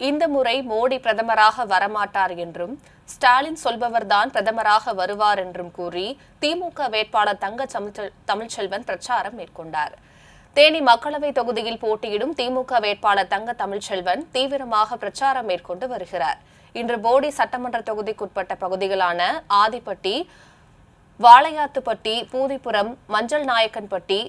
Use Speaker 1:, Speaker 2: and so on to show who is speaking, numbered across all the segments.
Speaker 1: இந்த முறை மோடி பிரதமராக வரமாட்டார் என்றும் ஸ்டாலின் சொல்பவர்தான் பிரதமராக வருவார் என்றும் கூறி திமுக வேட்பாளர் தங்க தமிழ்ச்செல்வன் பிரச்சாரம் மேற்கொண்டார். தேனி மக்களவை தொகுதியில் போட்டியிடும் திமுக வேட்பாளர் தங்க தமிழ்ச்செல்வன் தீவிரமாக பிரச்சாரம் மேற்கொண்டு வருகிறார். இன்று போடி சட்டமன்ற தொகுதிக்குட்பட்ட பகுதிகளான ஆதிப்பட்டி வாளையாத்துப்பட்டி பூதிப்புறம் மஞ்சள் நாயக்கன்பட்டி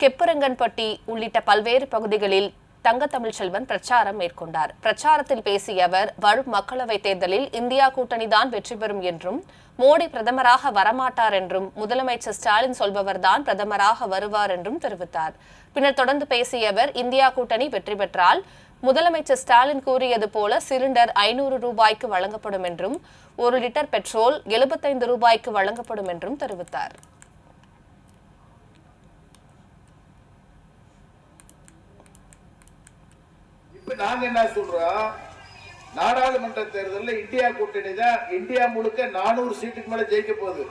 Speaker 1: கெப்பரங்கன்பட்டி உள்ளிட்ட பல்வேறு பகுதிகளில் தங்கத்தமிழ் செல்வன் பிரச்சாரம் மேற்கொண்டார். பிரச்சாரத்தில் பேசிய அவர் வரும் மக்களவைத் தேர்தலில் இந்தியா கூட்டணிதான் வெற்றி பெறும் என்றும் மோடி பிரதமராக வரமாட்டார் என்றும் முதலமைச்சர் ஸ்டாலின் சொல்பவர்தான் பிரதமராக வருவார் என்றும் தெரிவித்தார். பின்னர் தொடர்ந்து பேசிய அவர் இந்தியா கூட்டணி வெற்றி பெற்றால் முதலமைச்சர் ஸ்டாலின் கூறியது போல சிலிண்டர் ஐநூறு ரூபாய்க்கு வழங்கப்படும் என்றும் ஒரு லிட்டர் பெட்ரோல் எழுபத்தைந்து ரூபாய்க்கு வழங்கப்படும் என்றும் தெரிவித்தார்.
Speaker 2: இப்ப நாங்க என்ன சொல்றோம்? நாடாளுமன்ற தேர்தலில் இந்தியா கூட்டணி தான் இந்தியா முழுக்க நானூறு சீட்டுக்கு மேல ஜெயிக்க போகுது.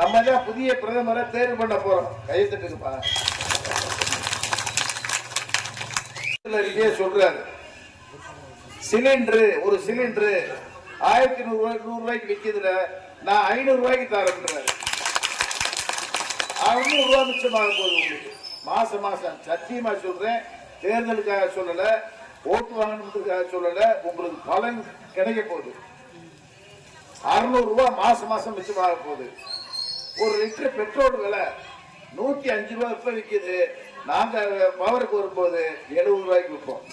Speaker 2: நம்ம தான் புதிய பிரதமரை தேர்வு பண்ண போறோம். கையெழுத்துக்குப்பா விஜய் சொல்றாரு. சிலிண்டரு ஒரு சிலிண்டரு ஆயிரத்தி நூறு ரூபாய் நூறு ரூபாய்க்கு விற்கிறதுல நான் ஐநூறு ரூபாய்க்கு தரேன்றாரு. அறுநூறு ரூபாய் மிச்சமாக போகுது உங்களுக்கு. மாசம் மாசம். சத்தியமா சொல்றேன். தேர்தலுக்காக சொல்லல ஓட்டு வாங்கணுன்றதுக்காக சொல்லல உங்களுக்கு பலன் கிடைக்க போகுது. அறுநூறு ரூபாய் மாதம் மாசம் மிச்சமாக போகுது. ஒரு லிட்டர் பெட்ரோல் விலை நூத்தி அஞ்சு ரூபாய் இப்போ விற்கிது நாங்க பவருக்கு வரும்போது எழுபது ரூபாய்க்கு விற்போம்.